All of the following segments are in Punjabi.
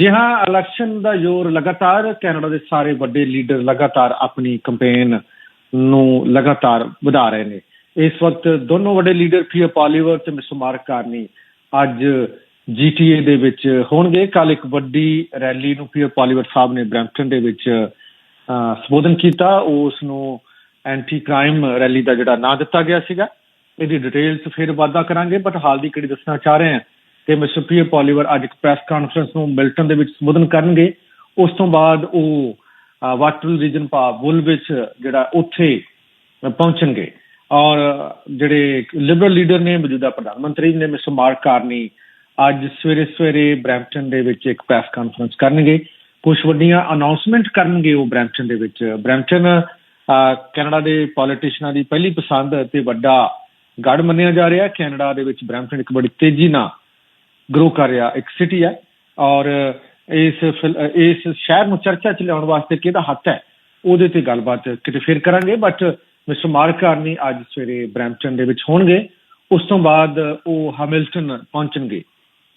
ਜੀ ਹਾਂ ਇਲੈਕਸ਼ਨ ਦਾ ਜ਼ੋਰ ਲਗਾਤਾਰ ਕੈਨੇਡਾ ਦੇ ਸਾਰੇ ਵੱਡੇ ਲੀਡਰ ਲਗਾਤਾਰ ਆਪਣੀ ਕੈਂਪੇਨ ਨੂੰ ਲਗਾਤਾਰ ਵਧਾ ਰਹੇ ਨੇ। ਇਸ ਵਕਤ ਦੋਨੋਂ ਵੱਡੇ ਲੀਡਰ ਪੀਅਰ ਪਾਲੀਵਰ ਤੇ ਮਿਸਟਰ ਮਾਰਕ ਕਾਰਨੀ ਅੱਜ ਜੀਟੀਏ ਦੇ ਵਿੱਚ ਹੋਣਗੇ। ਕੱਲ ਇੱਕ ਵੱਡੀ ਰੈਲੀ ਨੂੰ ਪੀਅਰ ਪਾਲੀਵਰ ਸਾਹਿਬ ਨੇ ਬ੍ਰੈਂਪਟਨ ਦੇ ਵਿੱਚ ਸੰਬੋਧਨ ਕੀਤਾ। ਉਸ ਨੂੰ ਐਂਟੀ ਕ੍ਰਾਈਮ ਰੈਲੀ ਦਾ ਜਿਹੜਾ ਨਾਂ ਦਿੱਤਾ ਗਿਆ ਸੀਗਾ। ਇਹਦੀ ਡਿਟੇਲਸ ਫਿਰ ਵਾਧਾ ਕਰਾਂਗੇ ਬਟ ਹਾਲ ਦੀ ਕਿਹੜੀ ਦੱਸਣਾ ਚਾਹ ਰਹੇ ਹਾਂ। ਕਿ ਮਿਸਟਰ ਪੀਅਰ ਪੋਲੀਵਰ ਅੱਜ ਇੱਕ ਪ੍ਰੈਸ ਕਾਨਫਰੰਸ ਨੂੰ ਮਿਲਟਨ ਦੇ ਵਿੱਚ ਸੰਬੋਧਨ ਕਰਨਗੇ। ਉਸ ਤੋਂ ਬਾਅਦ ਉਹ ਅਹ, ਵਾਟਰਲ ਰੀਜਨ ਪਾ ਬੁਲ ਵਿੱਚ ਜਿਹੜਾ ਉੱਥੇ ਪਹੁੰਚਣਗੇ। ਔਰ ਜਿਹੜੇ ਲਿਬਰਲ ਲੀਡਰ ਨੇ ਮੌਜੂਦਾ ਪ੍ਰਧਾਨ ਮੰਤਰੀ ਨੇ ਮਿਸਟਰ ਮਾਰਕ ਕਾਰਨੀ ਅੱਜ ਸਵੇਰੇ ਸਵੇਰੇ ਬ੍ਰੈਂਪਟਨ ਦੇ ਵਿੱਚ ਇੱਕ ਪ੍ਰੈਸ ਕਾਨਫਰੰਸ ਕਰਨਗੇ। ਕੁਝ ਵੱਡੀਆਂ ਅਨਾਉਂਸਮੈਂਟ ਕਰਨਗੇ ਉਹ ਬ੍ਰੈਂਪਟਨ ਦੇ ਵਿੱਚ। ਬ੍ਰੈਂਪਟਨ ਕੈਨੇਡਾ ਦੇ ਪੋਲੀਟੀਸ਼ੀਅਨਾਂ ਦੀ ਪਹਿਲੀ ਪਸੰਦ ਅਤੇ ਵੱਡਾ ਗੜ ਮੰਨਿਆ ਜਾ ਰਿਹਾ। ਕੈਨੇਡਾ ਦੇ ਵਿੱਚ ਬ੍ਰੈਂਪਟਨ ਇੱਕ ਬੜੀ ਤੇਜ਼ੀ ਨਾਲ ਗਰੋ ਕਰ ਰਿਹਾ, ਇੱਕ ਸਿਟੀ ਹੈ ਔਰ ਇਸ ਫਿਲ- ਇਸ ਸ਼ਹਿਰ ਨੂੰ ਚਰਚਾ ਚ ਲਿਆਉਣ ਵਾਸਤੇ ਕਿਹਦਾ ਹੱਥ ਹੈ, ਉਹਦੇ ਤੇ ਗੱਲਬਾਤ ਕਿਤੇ ਫਿਰ ਕਰਾਂਗੇ ਬਟ ਮਿਸਟਰ ਮਾਰਕ ਕਾਰਨੀ ਅੱਜ ਸਵੇਰੇ ਬ੍ਰੈਂਪਟਨ ਦੇ ਵਿੱਚ ਹੋਣਗੇ, ਉਸ ਤੋਂ ਬਾਅਦ ਉਹ Hamilton ਪਹੁੰਚਣਗੇ।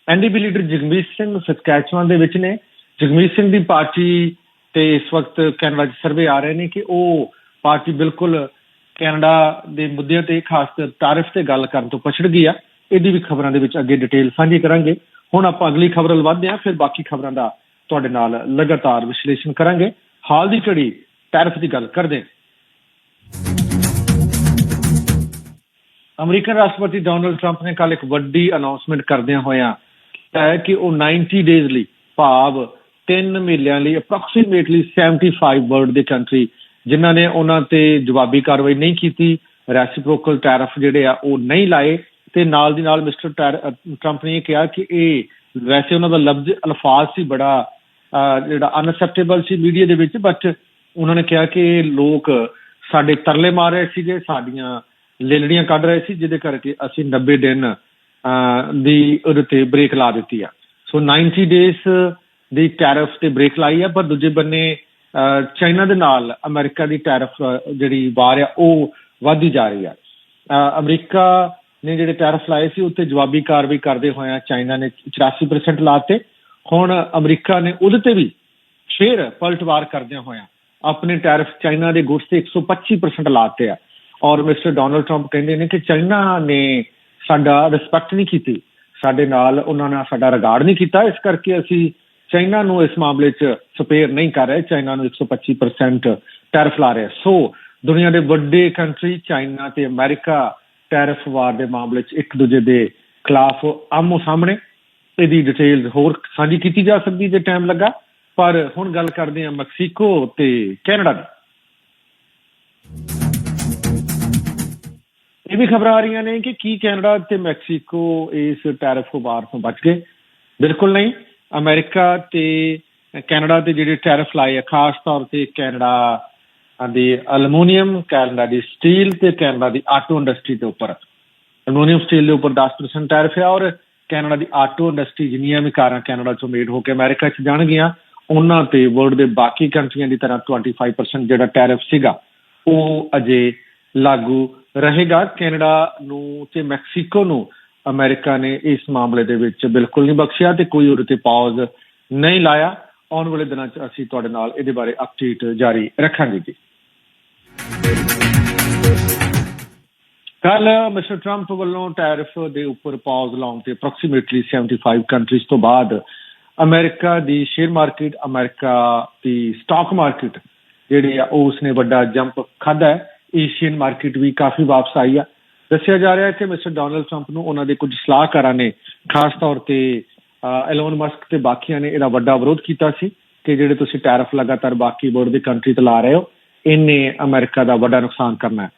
NDP leader Jagmeet Singh Saskatchewan ਦੇ ਵਿੱਚ ਨੇ। ਜਗਮੀਤ ਸਿੰਘ ਦੀ ਪਾਰਟੀ ਤੇ ਇਸ ਵਕਤ ਕੈਨੇਡਾ 'ਚ ਸਰਵੇ ਆ ਰਹੇ ਨੇ ਕਿ ਉਹ ਪਾਰਟੀ ਬਿਲਕੁਲ ਕੈਨੇਡਾ ਦੇ ਮੁੱਦਿਆਂ ਤੇ ਖਾਸ ਕਰ ਤੇ ਗੱਲ ਕਰਨ ਤੋਂ ਪਛੜ ਗਈ ਆ। ਇਹਦੀ ਵੀ ਖਬਰਾਂ ਦੇ ਵਿੱਚ ਅੱਗੇ ਡਿਟੇਲ ਸਾਂਝੀ ਕਰਾਂਗੇ। ਹੁਣ ਆਪਾਂ ਅਗਲੀ ਖਬਰ ਵੱਲ ਵਧਦੇ ਹਾਂ, ਫਿਰ ਬਾਕੀ ਖਬਰਾਂ ਦਾ ਤੁਹਾਡੇ ਨਾਲ ਲਗਾਤਾਰ ਵਿਸ਼ਲੇਸ਼ਣ ਕਰਾਂਗੇ। ਹਾਲ ਦੀ ਘੜੀ ਟੈਰਿਫ ਦੀ ਗੱਲ ਕਰਦੇ ਹਾਂ। ਅਮਰੀਕਨ ਰਾਸ਼ਟਰਪਤੀ ਡੋਨਲਡ ਟਰੰਪ ਨੇ ਕੱਲ ਇੱਕ ਵੱਡੀ ਅਨਾਉਂਸਮੈਂਟ ਕਰਦਿਆਂ ਹੋਇਆਂ ਕਿਹਾ ਕਿ ਉਹ 90 ਡੇਜ਼ ਲਈ ਭਾਵ 3 ਮਹੀਨਿਆਂ ਲਈ ਅਪਰੋਕਸੀਮੇਟਲੀ 75 ਵਰਲਡ ਦੇ ਕੰਟਰੀ ਜਿਨ੍ਹਾਂ ਨੇ ਉਹਨਾਂ ਤੇ ਜਵਾਬੀ ਕਾਰਵਾਈ ਨਹੀਂ ਕੀਤੀ ਰੈਸੀਪ੍ਰੋਕਲ ਟੈਰਿਫ ਜਿਹੜੇ ਆ ਉਹ ਨਹੀਂ ਲਾਏ ਤੇ ਨਾਲ ਦੀ ਨਾਲ ਮਿਸਟਰ ਟਰੰਪ ਨੇ ਇਹ ਕਿਹਾ ਕਿ ਇਹ ਵੈਸੇ ਉਹਨਾਂ ਦਾ ਲਫ਼ਜ਼ ਅਲਫਾਜ਼ ਸੀ ਬੜਾ ਜਿਹੜਾ ਅਨਅਸੈਪਟੇਬਲ ਸੀ ਮੀਡੀਆ ਦੇ ਵਿੱਚ ਬਟ ਉਹਨਾਂ ਨੇ ਕਿਹਾ ਕਿ ਲੋਕ ਸਾਡੇ ਤਰਲੇ ਮਾਰ ਰਹੇ ਸੀਗੇ ਸਾਡੀਆਂ ਲੇਲੜੀਆਂ ਕੱਢ ਰਹੇ ਸੀ ਜਿਹਦੇ ਕਰਕੇ ਅਸੀਂ 90 ਦਿਨ ਅਹ, ਦੀ ਉਹਦੇ ਤੇ ਬ੍ਰੇਕ ਲਾ ਦਿੱਤੀ ਆ। ਸੋ 90 ਡੇਜ਼ ਦੀ ਟੈਰਿਫ ਤੇ ਬ੍ਰੇਕ ਲਾਈ ਆ ਪਰ ਦੂਜੇ ਬੰਨੇ ਅਹ, ਚਾਈਨਾ ਦੇ ਨਾਲ ਅਮਰੀਕਾ ਦੀ ਟੈਰਿਫ ਜਿਹੜੀ ਵਾਰ ਆ ਉਹ ਵਧਦੀ ਜਾ ਰਹੀ ਆ। ਅਮਰੀਕਾ ਨੇ ਜਿਹੜੇ ਟੈਰਿਫ ਲਾਏ ਸੀ, ਉੱਤੇ ਜਵਾਬੀ ਕਾਰਵਾਈ ਕਰਦੇ ਹੋਇਆਂ ਚਾਈਨਾ ਨੇ 84% ਲਾਤੇ ਹੁਣ ਅਮਰੀਕਾ ਨੇ ਉਹਦੇ ਤੇ ਵੀ ਫਿਰ ਪਲਟਵਾਰ ਕਰਦਿਆਂ ਹੋਇਆ ਆਪਣੇ ਟੈਰਿਫ ਚਾਈਨਾ ਦੇ ਗੁੱਡਸ ਤੇ 125% ਲਾਤੇ ਆ। ਔਰ ਮਿਸਟਰ ਡੋਨਲਡ ਟਰੰਪ ਕਹਿੰਦੇ ਨੇ ਕਿ ਚਾਈਨਾ ਨੇ ਸਾਡਾ ਰਿਸਪੈਕਟ ਨਹੀਂ ਕੀਤੀ, ਸਾਡੇ ਨਾਲ ਉਹਨਾਂ ਨੇ ਸਾਡਾ ਰਿਗਾਰਡ ਨਹੀਂ ਕੀਤਾ, ਇਸ ਕਰਕੇ ਅਸੀਂ ਚਾਈਨਾ ਨੂੰ ਇਸ ਮਾਮਲੇ 'ਚ ਸਪੇਅਰ ਨਹੀਂ ਕਰ ਰਹੇ, ਚਾਈਨਾ ਨੂੰ 125% ਟੈਰਫ ਲਾ ਰਹੇ ਸੋ ਦੁਨੀਆ ਦੇ ਵੱਡੇ ਕੰਟਰੀ ਚਾਈਨਾ ਤੇ ਅਮਰੀਕਾ ਟੈਰਫ ਵਾਰ ਦੇ ਮਾਮਲੇ 'ਚ ਇੱਕ ਦੂਜੇ ਦੇ ਖਿਲਾਫ ਆਮੋ ਸਾਹਮਣੇ। ਇਹਦੀ ਡਿਟੇਲ ਹੋਰ ਸਾਂਝੀ ਕੀਤੀ ਜਾ ਸਕਦੀ ਜੇ ਟਾਈਮ ਲੱਗਾ। ਪਰ ਹੁਣ ਗੱਲ ਕਰਦੇ ਹਾਂ ਮੈਕਸੀਕੋ ਤੇ ਕੈਨੇਡਾ ਦੀ। ਇਹ ਵੀ ਖਬਰਾਂ ਆ ਰਹੀਆਂ ਨੇ ਕਿ ਕੀ ਕੈਨੇਡਾ ਤੇ ਮੈਕਸੀਕੋ ਇਸ ਟੈਰਿਫ ਵਾਰ ਤੋਂ ਬਚ ਗਏ। ਬਿਲਕੁਲ ਨਹੀਂ। ਅਮਰੀਕਾ ਤੇ ਕੈਨੇਡਾ ਦੇ ਜਿਹੜੇ ਟੈਰਿਫ ਲਾਏ ਆ, ਖਾਸ ਤੌਰ ਤੇ ਕੈਨੇਡਾ ਦੀ ਐਲੂਮੀਨੀਅਮ ਕੈਨੇਡਾ ਦੀ ਸਟੀਲ ਤੇ ਕੈਨੇਡਾ ਦੀ ਆਟੋ ਇੰਡਸਟਰੀ ਦੇ ਉੱਪਰ। ਐਲੂਮੀਨੀਅਮ ਸਟੀਲ ਦੇ ਉੱਪਰ 10% ਟੈਰਿਫ ਹੈ ਔਰ ਕੈਨੇਡਾ ਦੀ ਆਟੋ ਇੰਡਸਟਰੀ ਜਿੰਨੀਆਂ ਵੀ ਕਾਰਾਂ ਕੈਨੇਡਾ ਚੋਂ ਮੇਡ ਹੋ ਕੇ ਅਮਰੀਕਾ 'ਚ ਜਾਣਗੀਆਂ, ਉਹਨਾਂ ਤੇ ਵਰਲਡ ਦੇ ਬਾਕੀ ਕੰਟਰੀਆਂ ਦੀ ਤਰ੍ਹਾਂ 25% ਜਿਹੜਾ ਟੈਰਿਫ ਸੀਗਾ, ਉਹ ਅਜੇ ਲਾਗੂ ਰਹੇਗਾ। ਕੈਨੇਡਾ ਨੂੰ ਤੇ ਮੈਕਸੀਕੋ ਨੂੰ ਅਮਰੀਕਾ ਨੇ ਇਸ ਮਾਮਲੇ ਦੇ ਵਿੱਚ ਬਿਲਕੁਲ ਨਹੀਂ ਬਖਸ਼ਿਆ ਤੇ ਕੋਈ ਉਹਦੇ ਤੇ ਪਾਜ਼ ਨਹੀਂ ਲਾਇਆ। ਆਉਣ ਵਾਲੇ ਦਿਨਾਂ 'ਚ ਅਸੀਂ ਤੁਹਾਡੇ ਨਾਲ ਇਹਦੇ ਬਾਰੇ ਅਪਡੇਟ ਜਾਰੀ ਰੱਖਾਂਗੇ ਜੀ। ਕੱਲ ਮਿਸਟਰ ਟਰੰਪ ਵੱਲੋਂ ਟੈਰਿਫ ਦੇ ਉੱਪਰ ਪਾਜ਼ ਲਾਉਣ ਤੇ ਅਪਰੋਕਸੀਮੇਟਲੀ 75 ਕੰਟਰੀਜ਼ ਤੋਂ ਬਾਅਦ ਅਮਰੀਕਾ ਦੀ ਸ਼ੇਅਰ ਮਾਰਕੀਟ ਅਮਰੀਕਾ ਦੀ ਸਟਾਕ ਮਾਰਕੀਟ ਜਿਹੜੀ ਆ ਉਸ ਨੇ ਵੱਡਾ ਜੰਪ ਖਾਦਾ ਹੈ। ਏਸ਼ੀਅਨ ਮਾਰਕੀਟ ਵੀ ਕਾਫੀ ਵਾਪਸ ਆਈ ਆ। ਦੱਸਿਆ ਜਾ ਰਿਹਾ ਹੈ ਕਿ ਮਿਸਟਰ ਡੋਨਲਡ ਟਰੰਪ ਨੂੰ ਉਹਨਾਂ ਦੇ ਕੁਝ ਸਲਾਹਕਾਰਾਂ ਨੇ ਖਾਸ ਤੌਰ ਤੇ ਐਲਨ ਮਸਕ ਤੇ ਬਾਕੀਆਂ ਨੇ ਇਹਦਾ ਵੱਡਾ ਵਿਰੋਧ ਕੀਤਾ ਸੀ ਕਿ ਜਿਹੜੇ ਤੁਸੀਂ ਟੈਰਿਫ ਲਗਾਤਾਰ ਬਾਕੀ ਵਰਲਡ ਦੀ ਕੰਟਰੀ ਤੇ ਲਾ ਰਹੇ ਹੋ, ਇਹਨੇ ਅਮਰੀਕਾ ਦਾ ਵੱਡਾ ਨੁਕਸਾਨ ਕਰਨਾ ਹੈ।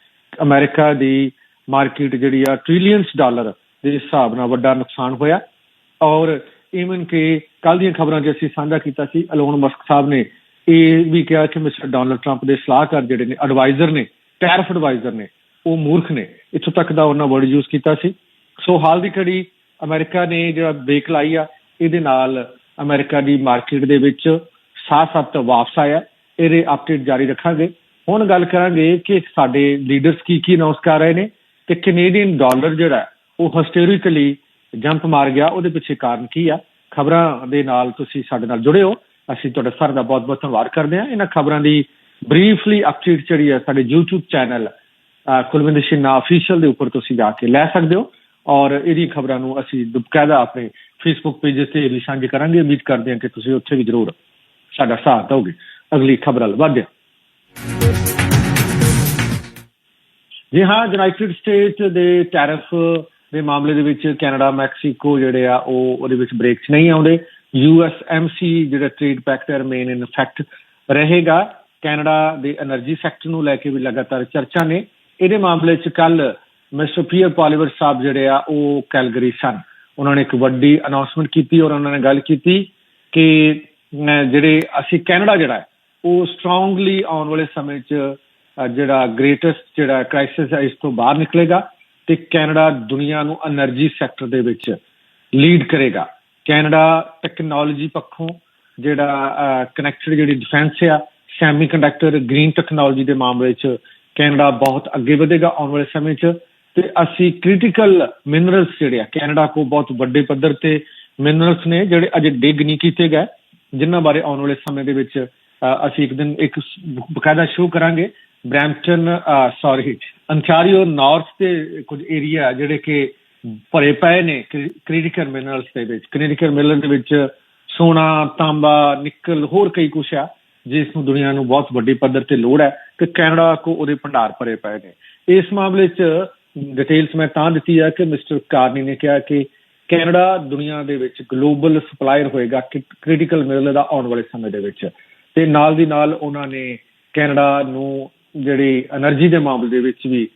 ਅਮਰੀਕਾ ਦੀ ਮਾਰਕੀਟ ਜਿਹੜੀ ਆ ਟ੍ਰਿਲੀਅਨਸ ਡਾਲਰ ਦੇ ਹਿਸਾਬ ਨਾਲ ਵੱਡਾ ਨੁਕਸਾਨ ਹੋਇਆ। ਔਰ ਇਵਨ ਕਿ ਕੱਲ ਦੀਆਂ ਖਬਰਾਂ 'ਚ ਅਸੀਂ ਸਾਂਝਾ ਕੀਤਾ ਸੀ ਅਲੋਨ ਮਸਕ ਸਾਹਿਬ ਨੇ ਇਹ ਵੀ ਕਿਹਾ ਕਿ ਮਿਸਟਰ ਡੋਨਲਡ ਟਰੰਪ ਦੇ ਸਲਾਹਕਾਰ ਜਿਹੜੇ ਨੇ ਐਡਵਾਈਜ਼ਰ ਨੇ ਟੈਰਫ ਐਡਵਾਈਜ਼ਰ ਨੇ, ਉਹ ਮੂਰਖ ਨੇ। ਇੱਥੋਂ ਤੱਕ ਦਾ ਉਹਨਾਂ ਵਰਡ ਯੂਜ਼ ਕੀਤਾ ਸੀ। ਸੋ ਹਾਲ ਦੀ ਘੜੀ ਅਮਰੀਕਾ ਨੇ ਜਿਹੜਾ ਬ੍ਰੇਕ ਲਾਈ ਆ, ਇਹਦੇ ਨਾਲ ਅਮਰੀਕਾ ਦੀ ਮਾਰਕੀਟ ਦੇ ਵਿੱਚ ਸਾਥ-ਸਾਥ ਵਾਪਸ ਆਇਆ। ਇਹਦੇ ਅਪਡੇਟ ਜਾਰੀ ਰੱਖਾਂਗੇ। ਹੁਣ ਗੱਲ ਕਰਾਂਗੇ ਕਿ ਸਾਡੇ ਲੀਡਰਸ ਕੀ ਕੀ ਅਨਾਉਂਸ ਕਰ ਰਹੇ ਨੇ ਤੇ ਕੈਨੇਡੀਅਨ ਡਾਲਰ ਜਿਹੜਾ, ਉਹ ਹਿਸਟੋਰੀਕਲੀ ਜੰਪ ਮਾਰ ਗਿਆ। ਉਹਦੇ ਪਿੱਛੇ ਕਾਰਨ ਕੀ ਆ? ਖਬਰਾਂ ਦੇ ਨਾਲ ਤੁਸੀਂ ਸਾਡੇ ਨਾਲ ਜੁੜੇ ਹੋ। ਅਸੀਂ ਤੁਹਾਡਾ ਸਾਰਿਆਂ ਦਾ ਬਹੁਤ-ਬਹੁਤ ਧੰਨਵਾਦ ਕਰਦੇ ਹਾਂ। ਇਹਨਾਂ ਖਬਰਾਂ ਦੀ ਬਰੀਫਲੀ ਅਪਡੇਟ ਜਿਹੜੀ ਹੈ ਸਾਡੇ YouTube channel Kulwinder Shina official ਦੇ ਉੱਪਰ ਤੁਸੀਂ ਜਾ ਕੇ ਲੈ ਸਕਦੇ ਹੋ। ਔਰ ਇਹਦੀ ਖਬਰਾਂ ਨੂੰ ਅਸੀਂ ਦੁਬਕਾਇਦਾ ਆਪਣੇ ਫੇਸਬੁੱਕ ਪੇਜ ਤੇ ਵੀ ਸਾਂਝੇ ਕਰਾਂਗੇ। ਉਮੀਦ ਕਰਦੇ ਹਾਂ ਕਿ ਤੁਸੀਂ ਉੱਥੇ ਵੀ ਜ਼ਰੂਰ ਸਾਡਾ ਸਾਥ ਦਿਓਗੇ। ਅਗਲੀ ਖਬਰ ਵੱਲ ਵਧਦੇ ਜੀ ਹਾਂ ਯੂਨਾਈਟਿਡ ਸਟੇਟ ਦੇ ਟੈਰਫ ਦੇ ਮਾਮਲੇ ਦੇ ਵਿੱਚ ਕੈਨੇਡਾ ਮੈਕਸੀਕੋ ਜਿਹੜੇ ਆ, ਉਹ ਉਹਦੇ ਵਿੱਚ ਬ੍ਰੇਕ 'ਚ ਨਹੀਂ ਆਉਂਦੇ। ਯੂਐਸਐਮਸੀ ਜਿਹੜਾ trade pact remain in effect ਰਹੇਗਾ। ਕੈਨੇਡਾ ਦੇ એનર્ਜੀ ਸੈਕਟਰ ਨੂੰ ਲੈ ਕੇ ਵੀ ਲਗਾਤਾਰ ਚਰਚਾ ਨੇ। ਇਹਦੇ ਮਾਮਲੇ 'ਚ ਕੱਲ ਮਿਸਟਰ ਪੀਅਰ ਪਾਲੀਵਰ ਸਾਹਿਬ ਜਿਹੜੇ ਆ, ਉਹ ਕੈਲਗਰੀ ਸਨ। ਉਹਨਾਂ ਨੇ ਇੱਕ ਵੱਡੀ ਅਨਾਉਂਸਮੈਂਟ ਕੀਤੀ ਔਰ ਉਹਨਾਂ ਨੇ ਗੱਲ ਕੀਤੀ ਕਿ ਜਿਹੜੇ ਅਸੀਂ ਕੈਨੇਡਾ ਜਿਹੜਾ ਹੈ, ਉਹ ਸਟਰੋਂਗਲੀ ਆਉਣ ਵਾਲੇ ਸਮੇਂ 'ਚ ਜਿਹੜਾ ਗ੍ਰੇਟੈਸਟ ਜਿਹੜਾ ਕ੍ਰਾਈਸਿਸ ਹੈ, ਇਸ ਤੋਂ ਬਾਹਰ ਨਿਕਲੇਗਾ ਤੇ ਕੈਨੇਡਾ ਦੁਨੀਆ ਨੂੰ એનર્ਜੀ ਸੈਕਟਰ ਦੇ ਵਿੱਚ ਲੀਡ ਕਰੇਗਾ। ਕੈਨੇਡਾ ਟੈਕਨੋਲੋਜੀ ਪੱਖੋਂ ਜਿਹੜਾ ਕਨੈਕਟਡ ਜਿਹੜੀ ਡਿਫੈਂਸ ਆ ਸੈਮੀਕੰਡਕਟਰ ਗ੍ਰੀਨ ਟੈਕਨੋਲੋਜੀ ਦੇ ਮਾਮਲੇ 'ਚ ਕੈਨੇਡਾ ਬਹੁਤ ਅੱਗੇ ਵਧੇਗਾ ਆਉਣ ਵਾਲੇ ਸਮੇਂ 'ਚ। ਤੇ ਅਸੀਂ ਕ੍ਰਿਟੀਕਲ ਮਿਨਰਲਸ ਜਿਹੜੇ ਆ, ਕੈਨੇਡਾ ਕੋ ਬਹੁਤ ਵੱਡੇ ਪੱਧਰ ਤੇ ਮਿਨਰਲਸ ਨੇ ਜਿਹੜੇ ਅਜੇ ਡਿਗ ਨਹੀਂ ਕੀਤੇ ਗਏ, ਜਿਨ੍ਹਾਂ ਬਾਰੇ ਆਉਣ ਵਾਲੇ ਸਮੇਂ ਦੇ ਵਿੱਚ ਅਸੀਂ ਇੱਕ ਦਿਨ ਇੱਕ ਬਕਾਇਦਾ ਸ਼ੋਅ ਕਰਾਂਗੇ। ਬ੍ਰੈਂਪਟਨ ਸੌਰੀ ਅੰਟਾਰੀਓ ਨਾਰਥ ਦੇ ਕੁਝ ਏਰੀਆ ਜਿਹੜੇ ਕਿ ਭਰੇ ਪਏ ਨੇ ਕ੍ਰਿਟੀਕਲ ਮਿਨਰਲਸ ਦੇ ਵਿੱਚ। ਕ੍ਰਿਟੀਕਲ ਮਿਨਰਲ ਦੇ ਵਿੱਚ ਸੋਨਾ, ਤਾਂਬਾ, ਨਿਕਲ, ਹੋਰ ਕਈ ਕੁਛ ਆ, ਜਿਸ ਨੂੰ ਦੁਨੀਆ ਨੂੰ ਬਹੁਤ ਵੱਡੀ ਪੱਧਰ ਤੇ ਲੋੜ ਹੈ ਤੇ ਕੈਨੇਡਾ ਕੋ ਉਹਦੇ ਭੰਡਾਰ ਭਰੇ ਪਏ ਨੇ। ਇਸ ਮਾਮਲੇ 'ਚ ਡਿਟੇਲਸ ਮੈਂ ਤਾਂ ਦਿੱਤੀ ਆ ਕਿ ਮਿਸਟਰ ਕਾਰਨੀ ਨੇ ਕਿਹਾ ਕਿ ਕੈਨੇਡਾ ਦੁਨੀਆ ਦੇ ਵਿੱਚ ਗਲੋਬਲ ਸਪਲਾਇਰ ਹੋਏਗਾ ਕ੍ਰਿਟੀਕਲ ਮਿਨਰਲ ਦਾ ਆਉਣ ਵਾਲੇ ਸਮੇਂ ਦੇ ਵਿੱਚ। ਤੇ ਨਾਲ ਦੀ ਨਾਲ ਉਹਨਾਂ ਨੇ ਕੈਨੇਡਾ ਨੂੰ ਜਿਹੜੀ એનર્ਜੀ ਦੇ ਮਾਮਲੇ ਦੇ ਵਿੱਚ ਵੀ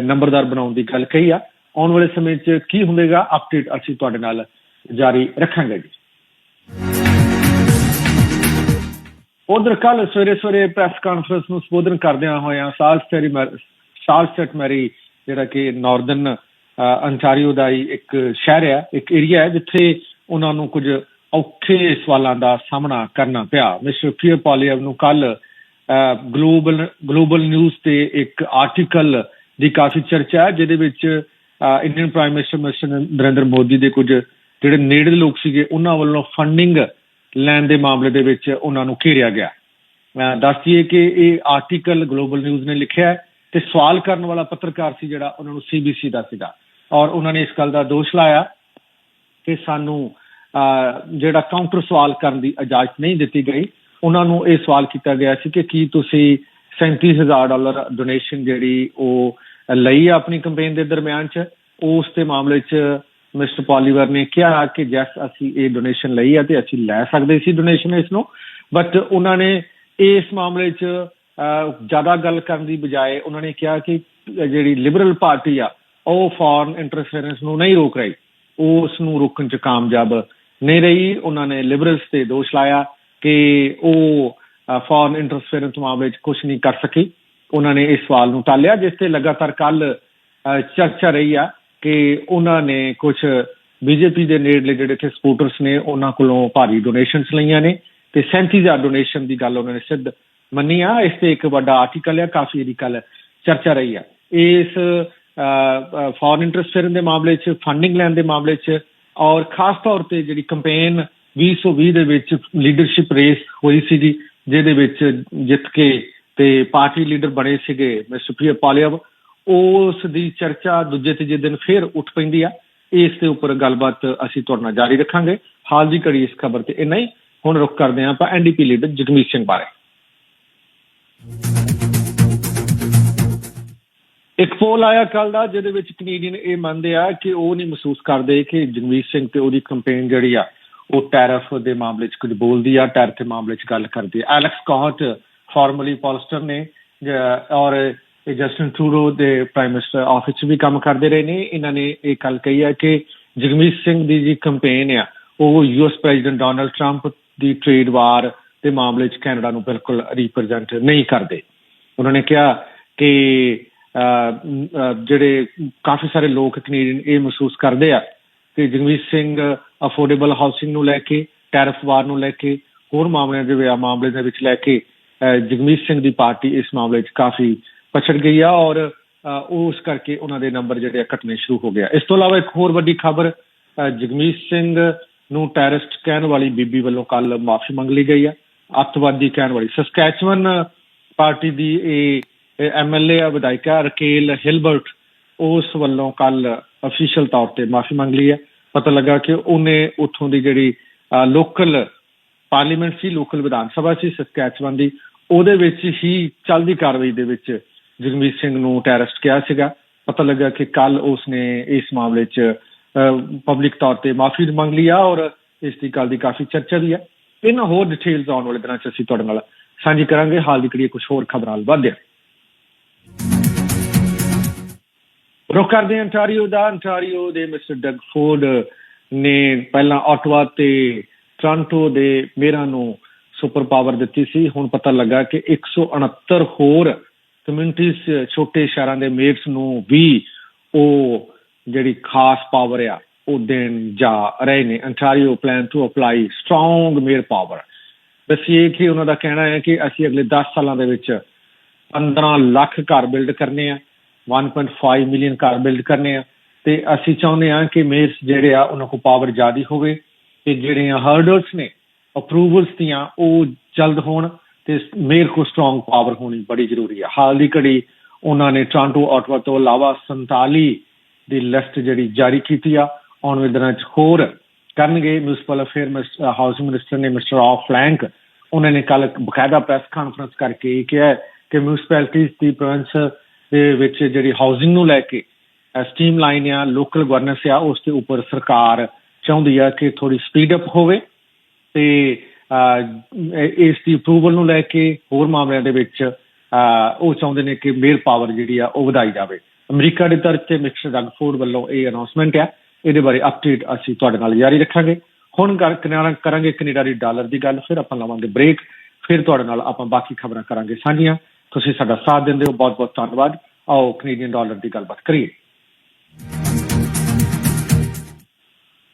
ਨੰਬਰਦਾਰ ਬਣਾਉਣ ਦੀ ਗੱਲ ਕਹੀ ਆ। ਆਉਣ ਵਾਲੇ ਸਮੇਂ 'ਚ ਕੀ ਹੋਵੇਗਾ ਅਪਡੇਟ ਅਸੀਂ ਤੁਹਾਡੇ ਨਾਲ ਜਾਰੀ ਰੱਖਾਂਗੇ ਜੀ। ਉਧਰ ਕੱਲ ਸਵੇਰੇ ਸਵੇਰੇ ਪ੍ਰੈਸ ਕਾਨਫਰੰਸ ਨੂੰ ਸੰਬੋਧਨ ਕਰਦਿਆਂ ਹੋਇਆਂ ਸਾਲ ਸਟੇਰੀ ਮੈਰੀ ਜਿਹੜਾ ਕਿ ਨਾਰਦਰਨ ਅੰਟਾਰੀਓ ਦਾ ਹੀ ਇੱਕ ਸ਼ਹਿਰ ਹੈ, ਇੱਕ ਏਰੀਆ ਹੈ, ਜਿੱਥੇ ਉਹਨਾਂ ਨੂੰ ਕੁਝ ਔਖੇ ਸਵਾਲਾਂ ਦਾ ਸਾਹਮਣਾ ਕਰਨਾ ਪਿਆ। ਮਿਸਟਰ ਪੀਅਰ ਪੋਲੀਅਵ ਨੂੰ ਕੱਲ ਗਲੋਬਲ ਗਲੋਬਲ ਨਿਊਜ਼ ਤੇ ਇੱਕ ਆਰਟੀਕਲ ਦੀ ਕਾਫੀ ਚਰਚਾ ਹੈ, ਜਿਹਦੇ ਵਿੱਚ Indian prime minister mister Narinder Modi ਦੇ ਕੁਝ ਜਿਹੜੇ ਨੇੜੇ ਲੋਕ ਸੀਗੇ, ਉਹਨਾਂ ਵੱਲੋਂ ਫੰਡਿੰਗ ਲੈਣ ਦੇ ਮਾਮਲੇ ਦੇ ਵਿੱਚ ਉਹਨਾਂ ਨੂੰ ਘੇਰਿਆ ਗਿਆ। ਦੱਸਦੀਏ ਕਿ ਇਹ ਆਰਟੀਕਲ ਗਲੋਬਲ ਨਿਊਜ਼ ਨੇ ਲਿਖਿਆ ਹੈ ਤੇ ਸਵਾਲ ਕਰਨ ਵਾਲਾ ਪੱਤਰਕਾਰ ਸੀ ਜਿਹੜਾ ਉਹਨਾਂ ਨੂੰ ਸੀਬੀਸੀ ਦਾ ਸੀਗਾ। ਔਰ ਉਹਨਾਂ ਨੇ ਇਸ ਗੱਲ ਦਾ ਦੋਸ਼ ਲਾਇਆ ਕਿ ਸਾਨੂੰ ਜਿਹੜਾ ਕਾਊਂਟਰ ਸਵਾਲ ਕਰਨ ਦੀ ਇਜਾਜ਼ਤ ਨਹੀਂ ਦਿੱਤੀ ਗਈ। ਉਹਨਾਂ ਨੂੰ ਇਹ ਸਵਾਲ ਕੀਤਾ ਗਿਆ ਸੀ ਕਿ ਕੀ ਤੁਸੀਂ 37000 ਡਾਲਰ ਡੋਨੇਸ਼ਨ ਜਿਹੜੀ ਉਹ ਲਈ ਆਪਣੀ ਕੈਂਪੇਨ ਦੇ ਦਰਮਿਆਨ ਚ? ਉਸ ਤੇ ਮਾਮਲੇ 'ਚ ਮਿਸਟਰ ਪੋਲੀਵਰ ਨੇ ਕਿਹਾ ਕਿ ਜੈਸ ਅਸੀਂ ਇਹ ਡੋਨੇਸ਼ਨ ਲਈ ਹੈ ਤੇ ਅਸੀਂ ਲੈ ਸਕਦੇ ਸੀ ਡੋਨੇਸ਼ਨ ਇਸ ਨੂੰ। ਬਟ ਉਹਨਾਂ ਨੇ ਇਸ ਮਾਮਲੇ 'ਚ ਜ਼ਿਆਦਾ ਗੱਲ ਕਰਨ ਦੀ ਬਜਾਏ ਉਹਨਾਂ ਨੇ ਕਿਹਾ ਕਿ ਜਿਹੜੀ ਲਿਬਰਲ ਪਾਰਟੀ ਆ, ਉਹ ਫੋਰਨ ਇੰਟਰਫੇਰੈਂਸ ਨੂੰ ਨਹੀਂ ਰੋਕ ਰਹੀ। ਉਸ ਨੂੰ ਰੋਕਣ 'ਚ ਕਾਮਯਾਬ ਨਹੀਂ ਰਹੀ। ਉਹਨਾਂ ਨੇ ਲਿਬਰਲਸ ਤੇ ਦੋਸ਼ ਲਾਇਆ ਕਿ ਉਹ ਫੋਰਨ ਇੰਟਰਫੇਰੈਂਸ ਮਾਮਲੇ 'ਚ ਕੁਝ ਨਹੀਂ ਕਰ ਸਕੀ। ਉਹਨਾਂ ਨੇ ਇਸ ਸਵਾਲ ਨੂੰ ਟਾਲਿਆ, ਜਿਸ ਤੇ ਲਗਾਤਾਰ ਕੱਲ ਚਰਚਾ ਰਹੀ ਆ ਕਿ ਉਹਨਾਂ ਨੇ ਕੁਝ ਬੀਜੇਪੀ ਦੇ ਨੇੜਲੇ ਜਿਹੜੇ ਇੱਥੇ ਸਪੋਰਟਰਸ ਨੇ, ਉਹਨਾਂ ਕੋਲੋਂ ਭਾਰੀ ਡੋਨੇਸ਼ਨਸ ਲਈਆਂ ਨੇ। ਤੇ 37000 ਡੋਨੇਸ਼ਨ ਦੀ ਗੱਲ ਉਹਨਾਂ ਨੇ ਸਿੱਧ ਮੰਨੀ ਆ, ਇਸ ਤੇ ਇੱਕ ਵੱਡਾ ਆਰਟੀਕਲ ਆ, ਕਾਫੀ ਇਹਦੀ ਕੱਲ ਚਰਚਾ ਰਹੀ ਆ। ਇਸ ਫੋਰਨ ਇੰਟਰਸਟੇਰਨ ਦੇ ਮਾਮਲੇ 'ਚ ਫੰਡਿੰਗ ਲੈਣ ਦੇ ਮਾਮਲੇ 'ਚ ਔਰ ਖਾਸ ਤੌਰ ਤੇ ਜਿਹੜੀ ਕੈਂਪੇਨ 2020 ਦੇ ਵਿੱਚ ਲੀਡਰਸ਼ਿਪ ਰੇਸ ਹੋਈ ਸੀ ਜਿਹਦੇ ਵਿੱਚ ਜਿੱਤ ਕੇ ਤੇ ਪਾਰਟੀ ਲੀਡਰ ਬਣੇ ਸੀਗੇ ਮਿਸਟਰ ਪ੍ਰਿਆ ਪਾਲੀਅਵ ਉਸ ਦੀ ਚਰਚਾ ਦੂਜੇ ਤੀਜੇ ਦਿਨ ਫੇਰ ਉੱਠ ਪੈਂਦੀ ਆ। ਇਸ ਦੇ ਉੱਪਰ ਗੱਲਬਾਤ ਅਸੀਂ ਤੁਹਾਡੇ ਨਾਲ ਜਾਰੀ ਰੱਖਾਂਗੇ। ਹਾਲ ਦੀ ਘੜੀ ਇਸ ਖਬਰ ਤੇ ਇੰਨਾ ਹੀ। ਹੁਣ ਰੁਕ ਕਰਦੇ ਹਾਂ ਆਪਾਂ ਐਨਡੀਪੀ ਲੀਡਰ ਜਗਮੀਤ ਸਿੰਘ ਬਾਰੇ। ਇੱਕ ਪੋਲ ਆਇਆ ਕੱਲ ਦਾ, ਜਿਹਦੇ ਵਿੱਚ ਕੈਨੇਡੀਅਨ ਇਹ ਮੰਨਦੇ ਆ ਕਿ ਉਹ ਨਹੀਂ ਮਹਿਸੂਸ ਕਰਦੇ ਕਿ ਜਗਮੀਤ ਸਿੰਘ ਤੇ ਉਹਦੀ ਕੰਪੇਨ ਜਿਹੜੀ ਆ, ਉਹ ਟੈਰਫ ਦੇ ਮਾਮਲੇ 'ਚ ਕੁਝ ਬੋਲਦੀ ਆ ਟੈਰਫ ਦੇ ਮਾਮਲੇ 'ਚ ਗੱਲ ਕਰਦੀ ਆ। ਐਲੈਕਸ ਕਾਹਟ ਫਾਰਮਲੀ ਪੋਲਸਟਰ ਨੇ ਔਰ ਇਹ ਜਸਟਨ ਟਰੂਡੋ ਦੇ ਪ੍ਰਾਈਮ ਮਿਨਿਸਟਰ ਆਫਿਸ 'ਚ ਵੀ ਕੰਮ ਕਰਦੇ ਰਹੇ ਨੇ। ਇਹਨਾਂ ਨੇ ਇਹ ਗੱਲ ਕਹੀ ਹੈ ਕਿ ਜਗਮੀਤ ਸਿੰਘ ਦੀ ਜੀ ਕੰਪੇਨ ਆ, ਉਹ ਯੂਐਸ ਪ੍ਰੈਜ਼ੀਡੈਂਟ ਡੋਨਲਡ ਟਰੰਪ ਦੀ ਟ੍ਰੇਡ ਵਾਰ ਦੇ ਮਾਮਲੇ 'ਚ ਕੈਨੇਡਾ ਨੂੰ ਬਿਲਕੁਲ ਰਿਪਰੈਜ਼ੈਂਟ ਨਹੀਂ ਕਰਦੇ। ਉਹਨਾਂ ਨੇ ਕਿਹਾ ਕਿ ਜਿਹੜੇ ਕਾਫੀ ਸਾਰੇ ਲੋਕ ਕੈਨੇਡੀਅਨ ਇਹ ਮਹਿਸੂਸ ਕਰਦੇ ਆ ਕਿ ਜਗਮੀਤ ਸਿੰਘ ਅਫੋਰਡੇਬਲ ਹਾਊਸਿੰਗ ਨੂੰ ਲੈ ਕੇ ਟੈਰਿਫ ਵਾਰ ਨੂੰ ਲੈ ਕੇ, ਹੋਰ ਮਾਮਲਿਆਂ ਦੇ ਵਿੱਚ ਮਾਮਲੇ ਦੇ ਵਿੱਚ ਲੈ ਕੇ ਜਗਮੀਤ ਸਿੰਘ ਦੀ ਪਾਰਟੀ ਇਸ ਮਾਮਲੇ 'ਚ ਕਾਫੀ ਪਛੜ ਗਈ ਆ ਔਰ ਉਸ ਕਰਕੇ ਉਹਨਾਂ ਦੇ ਨੰਬਰ ਜਿਹੜੇ ਘਟਨੇ ਸ਼ੁਰੂ ਹੋ ਗਿਆ ਇਸ ਤੋਂ ਇਲਾਵਾ ਇੱਕ ਹੋਰ ਵੱਡੀ ਖਬਰ ਜਗਮੀਤ ਸਿੰਘ ਨੂੰ ਟੈਰਰਿਸਟ ਕਹਿਣ ਵਾਲੀ ਬੀਬੀ ਵੱਲੋਂ ਕੱਲ ਮਾਫੀ ਮੰਗ ਲਈ ਗਈ ਆ। ਅੱਤਵਾਦੀ ਕਹਿਣ ਵਾਲੀ। ਸਸਕੈਚੁਅਨ ਪਾਰਟੀ ਦੀ ਇਹ ਐਮਐਲਏ ਆ, ਵਿਧਾਇਕਾ ਰਕੇਲ ਹਿਲਬਰਟ, ਉਸ ਵੱਲੋਂ ਕੱਲ ਅਫੀਸ਼ੀਅਲ ਤੌਰ ਤੇ ਮਾਫੀ ਮੰਗ ਲਈ ਹੈ। ਪਤਾ ਲੱਗਾ ਕਿ ਉਹਨੇ ਉੱਥੋਂ ਦੀ ਜਿਹੜੀ ਲੋਕਲ ਪਾਰਲੀਮੈਂਟ ਸੀ ਲੋਕਲ ਵਿਧਾਨ ਸਭਾ ਸੀ ਸਸਕੈਚੁਅਨ ਦੀ, ਉਹਦੇ ਵਿੱਚ ਹੀ ਚੱਲਦੀ ਕਾਰਵਾਈ ਦੇ ਵਿੱਚ ਜਗਮੀਤ ਸਿੰਘ ਨੂੰ ਟੈਰਰਿਸਟ ਕਿਹਾ ਸੀਗਾ। ਪਤਾ ਲੱਗਾ ਕਿ ਕੱਲ ਉਸਨੇ ਇਸ ਮਾਮਲੇ 'ਚ ਪਬਲਿਕ ਤੌਰ ਤੇ ਮਾਫੀ ਮੰਗ ਲਈ ਆ ਔਰ ਇਸ ਦੀ ਗੱਲ ਦੀ ਕਾਫੀ ਚਰਚਾ ਵੀ ਹੈ ਇਹਨਾਂ ਹੋਰ ਡਿਟੇਲਸ ਆਉਣ ਵਾਲੇ ਦਿਨਾਂ 'ਚ ਅਸੀਂ ਤੁਹਾਡੇ ਨਾਲ ਸਾਂਝੀ ਕਰਾਂਗੇ। ਹਾਲ ਦੀ ਕੜੀ ਕੁਝ ਹੋਰ ਖਬਰਾਂ ਨਾਲ ਵਧਦੇ ਰੁਕ ਕਰਦੇ ਅੰਟਾਰੀਓ ਦਾ। ਅੰਟਾਰੀਓ ਦੇ ਮਿਸਟਰ ਡਗ ਫੋਰਡ ਨੇ ਪਹਿਲਾਂ ਆਟਵਾ ਤੇ ਟ੍ਰਾਂਟੋ ਦੇ ਮੇਅਰਾਂ ਨੂੰ ਸੁਪਰ ਪਾਵਰ ਦਿੱਤੀ ਸੀ। ਹੁਣ ਪਤਾ ਲੱਗਾ ਕਿ 169 ਹੋਰ ਕਮਿਊਨਿਟੀਜ਼ ਛੋਟੇ ਸ਼ਹਿਰਾਂ ਦੇ ਮੇਅਰਸ ਨੂੰ ਵੀ ਉਹ ਜਿਹੜੀ ਖਾਸ ਪਾਵਰ ਆ ਉਹ ਦੇਣ ਜਾ ਰਹੇ ਨੇ। Ontario plan to apply strong mayor power ਬਸ ਇਹ ਕਿ ਉਹਨਾਂ ਦਾ ਕਹਿਣਾ ਹੈ ਕਿ ਅਸੀਂ ਅਗਲੇ 10 ਸਾਲਾਂ ਦੇ ਵਿੱਚ 15 ਲੱਖ ਘਰ ਬਿਲਡ ਕਰਨੇ ਆ 1.5 ਮਿਲੀਅਨ ਘਰ ਬਿਲਡ ਕਰਨੇ ਆ ਤੇ ਅਸੀਂ ਚਾਹੁੰਦੇ ਆ ਕਿ ਮੇਅਰਸ ਜਿਹੜੇ ਆ ਉਹਨਾਂ ਕੋਲ ਪਾਵਰ ਜ਼ਿਆਦੀ ਹੋਵੇ ਤੇ ਜਿਹੜੀਆਂ ਹਰਡਲਸ ਨੇ ਅਪਰੂਵਲਸ ਦੀਆਂ ਉਹ ਜਲਦ ਹੋਣ ਤੇ ਮੇਅਰ ਕੋ ਸਟਰੋਂਗ ਪਾਵਰ ਹੋਣੀ ਬੜੀ ਜ਼ਰੂਰੀ ਹੈ ਹਾਲ ਦੀ ਘੜੀ ਉਹਨਾਂ ਨੇ ਟ੍ਰਾਂਟੋ ਆਟਵਾ ਤੋਂ ਇਲਾਵਾ 47 ਦੀ ਲਿਸਟ ਜਿਹੜੀ ਜਾਰੀ ਕੀਤੀ ਆ। ਆਉਣ ਦਿਨਾਂ 'ਚ ਹੋਰ ਕਰਨਗੇ। ਮਿਊਨਿਸਪਲ ਅਫੇਅਰ ਹਾਊਸਿੰਗ ਮਿਨਿਸਟਰ ਨੇ ਮਿਸਟਰ ਆਫ ਫਲੈਂਕ ਉਹਨਾਂ ਨੇ ਕੱਲ ਬਕਾਇਦਾ ਪ੍ਰੈਸ ਕਾਨਫਰੰਸ ਕਰਕੇ ਕਿਹਾ ਕਿ ਮਿਊਨਿਸਪੈਲਿਟੀਜ਼ ਦੀ ਪ੍ਰੋਵਿੰਸ ਦੇ ਵਿੱਚ ਜਿਹੜੀ ਹਾਊਸਿੰਗ ਨੂੰ ਲੈ ਕੇ ਸਟ੍ਰੀਮਲਾਈਨ ਆ ਲੋਕਲ ਗਵਰਨੈਂਸ ਆ, ਉਸ ਦੇ ਉੱਪਰ ਸਰਕਾਰ ਚਾਹੁੰਦੀ ਆ ਕਿ ਥੋੜੀ ਸਪੀਡ ਅਪ ਹੋਵੇ ਤੇ ਇਸ ਦੀ ਅਪਰੂਵਲ ਨੂੰ ਲੈ ਕੇ ਹੋਰ ਮਾਮਲਿਆਂ ਦੇ ਵਿੱਚ ਉਹ ਚਾਹੁੰਦੇ ਨੇ ਕਿ ਮੇਅਰ ਪਾਵਰ ਜਿਹੜੀ ਆ ਉਹ ਵਧਾਈ ਜਾਵੇ। ਅਮਰੀਕਾ ਦੇ ਤਰਫ ਤੇ ਮਿਸਟਰ ਰਗਫੋਰਡ ਵੱਲੋਂ ਇਹ ਅਨਾਉਂਸਮੈਂਟ ਆ। ਇਹਦੇ ਬਾਰੇ ਅਪਡੇਟ ਅਸੀਂ ਤੁਹਾਡੇ ਨਾਲ ਜਾਰੀ ਰੱਖਾਂਗੇ। ਹੁਣ ਗੱਲ ਕਰਾਂਗੇ ਕੈਨੇਡਾ ਦੀ ਡਾਲਰ ਦੀ ਗੱਲ, ਫਿਰ ਆਪਾਂ ਲਾਵਾਂਗੇ ਬ੍ਰੇਕ ਫਿਰ ਤੁਹਾਡੇ ਨਾਲ ਆਪਾਂ ਬਾਕੀ ਖਬਰਾਂ ਕਰਾਂਗੇ ਸਾਂਝੀਆਂ। ਤੁਸੀਂ ਸਾਡਾ ਸਾਥ ਦਿੰਦੇ ਹੋ, ਬਹੁਤ ਬਹੁਤ ਧੰਨਵਾਦ। ਆਓ ਕੈਨੇਡੀਅਨ ਡਾਲਰ ਦੀ ਗੱਲਬਾਤ ਕਰੀਏ।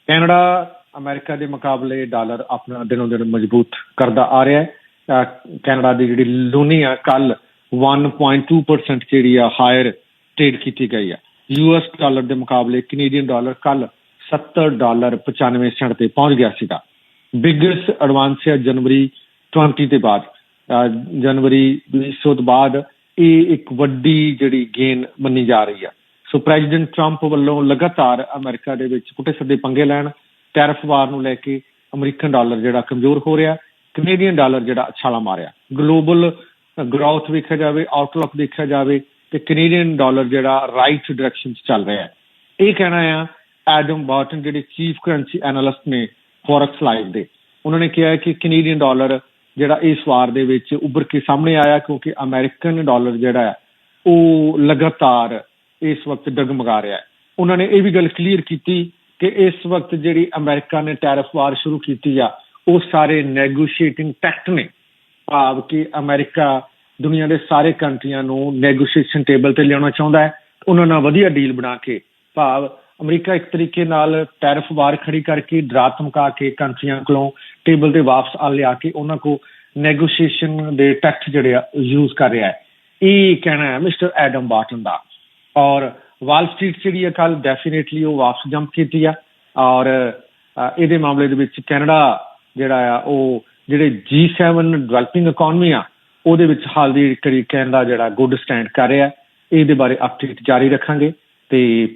ਕੈਨੇਡਾ, ਅਮਰੀਕਾ ਦੇ ਮੁਕਾਬਲੇ ਡਾਲਰ ਆਪਣਾ ਦਿਨੋਂ ਦਿਨ ਮਜ਼ਬੂਤ ਕਰਦਾ ਆ ਰਿਹਾ ਹੈ। ਕੈਨੇਡਾ ਦੀ ਜਿਹੜੀ ਲੂਨੀ ਆ ਕੱਲ 1.2% ਜਿਹੜੀ ਆ ਹਾਇਰ ਟ੍ਰੇਡ ਕੀਤੀ ਗਈ ਆ। ਯੂਐਸ ਡਾਲਰ ਦੇ ਮੁਕਾਬਲੇ ਕੈਨੇਡੀਅਨ ਡਾਲਰ ਕੱਲ 70 ਡਾਲਰ 95 ਸੈਂਟ ਤੇ ਪਹੁੰਚ ਗਿਆ ਸੀਗਾ। ਬਿਗੇਸਟ ਐਡਵਾਂਸ ਹੈ ਜਨਵਰੀ 20 ਦੇ ਬਾਅਦ। ਜਨਵਰੀ 2000 ਤੋਂ ਬਾਅਦ ਇਹ ਇੱਕ ਵੱਡੀ ਜਿਹੜੀ ਗੇਨ ਮੰਨੀ ਜਾ ਰਹੀ ਹੈ ਸੋ ਪ੍ਰੈਜ਼ੀਡੈਂਟ ਟਰੰਪ ਵੱਲੋਂ ਲਗਾਤਾਰ ਅਮਰੀਕਾ ਦੇ ਵਿੱਚ ਕੁੱਟੇ ਸੱਦੇ ਪੰਗੇ ਲੈਣ ਟੈਰਿਫ ਵਾਰ ਨੂੰ ਲੈ ਕੇ ਅਮਰੀਕਨ ਡਾਲਰ ਜਿਹੜਾ ਕਮਜ਼ੋਰ ਹੋ ਰਿਹਾ ਕੈਨੇਡੀਅਨ ਡਾਲਰ ਜਿਹੜਾ ਛਾਲਾ ਮਾਰਿਆ। ਗਲੋਬਲ ਗਰੋਥ ਵੇਖਿਆ ਜਾਵੇ ਆਊਟਲੁੱਕ ਦੇਖਿਆ ਜਾਵੇ ਤੇ ਕੈਨੇਡੀਅਨ ਡਾਲਰ ਜਿਹੜਾ ਰਾਈਟ ਡਾਇਰੈਕਸ਼ਨ 'ਚ ਚੱਲ ਰਿਹਾ ਹੈ। ਇਹ ਕਹਿਣਾ ਆ ਐਡਮ ਬਾਰਟਨ ਜਿਹੜੇ ਚੀਫ ਕਰੰਸੀ ਐਨਾਲਿਸਟ ਨੇ ਫੋਰੈਕਸ ਲਾਈਵ ਦੇ, ਉਹਨਾਂ ਨੇ ਕਿਹਾ ਕਿ ਕੈਨੇਡੀਅਨ ਡਾਲਰ ਜਿਹੜਾ ਇਸ ਵਾਰ ਦੇ ਵਿੱਚ ਉੱਭਰ ਕੇ ਸਾਹਮਣੇ ਆਇਆ ਕਿਉਂਕਿ ਅਮਰੀਕਨ ਡਾਲਰ ਜਿਹੜਾ ਹੈ, ਉਹ ਲਗਾਤਾਰ ਇਸ ਵਕਤ ਡਗਮਗਾ ਰਿਹਾ ਹੈ। ਉਹਨਾਂ ਨੇ ਇਹ ਵੀ ਗੱਲ ਕਲੀਅਰ ਕੀਤੀ ਕਿ ਇਸ ਵਕਤ ਜਿਹੜੀ ਅਮਰੀਕਾ ਨੇ ਟੈਰਿਫ ਵਾਰ ਸ਼ੁਰੂ ਕੀਤੀ ਆ, ਉਹ ਸਾਰੇ ਨੈਗੋਸ਼ੀਏਟਿੰਗ ਟੈਕਟ ਨੇ, ਭਾਵ ਕਿ ਅਮਰੀਕਾ ਦੁਨੀਆ ਦੇ ਸਾਰੇ ਕੰਟਰੀਆਂ ਨੂੰ ਨੈਗੋਸ਼ੀਏਸ਼ਨ ਟੇਬਲ ਤੇ ਲਿਆਉਣਾ ਚਾਹੁੰਦਾ ਹੈ। ਉਹਨਾਂ ਨਾਲ ਵਧੀਆ ਡੀਲ ਬਣਾ ਕੇ ਭਾਵ ਅਮਰੀਕਾ ਇੱਕ ਤਰੀਕੇ ਨਾਲ ਟੈਰਿਫ ਵਾਰ ਖੜੀ ਕਰਕੇ ਡਰਾ ਧਮਕਾ ਕੇ ਕੰਟਰੀਆਂ ਕੋਲੋਂ ਟੇਬਲ ਤੇ ਵਾਪਸ ਆ ਲਿਆ ਕੇ ਉਹਨਾਂ ਕੋ ਨੈਗੋਸ਼ੀਏਸ਼ਨ ਦੇ ਟੈਕਟ ਜਿਹੜੇ ਆ ਯੂਜ਼ ਕਰ ਰਿਹਾ ਹੈ। ਇਹ ਕਹਿਣਾ ਹੈ ਮਿਸਟਰ ਐਡਮ ਬਾਰਟਨ ਦਾ। ਔਰ ਵਾਲ ਸਟਰੀਟ ਜਿਹੜੀ ਆ ਕੱਲ ਡੈਫੀਨਿਟਲੀ ਉਹ ਵਾਪਸ ਜੰਪ ਕੀਤੀ ਆ। ਔਰ ਇਹਦੇ ਮਾਮਲੇ ਦੇ ਵਿੱਚ ਕੈਨੇਡਾ ਜਿਹੜਾ ਆ, ਉਹ ਜਿਹੜੇ G7 ਡਿਵੈਲਪਿੰਗ ਇਕਨੋਮੀ ਆ ਉਹਦੇ ਵਿੱਚ ਹਾਲ ਦੀ ਕਰੀ ਦਾ ਜਿਹੜਾ ਗੁੱਡ ਸਟੈਂਡ ਕਰ ਰਿਹਾ ਇਹਦੇ ਬਾਰੇ ਅਪਡੇਟ ਜਾਰੀ ਰੱਖਾਂਗੇ ਤੇ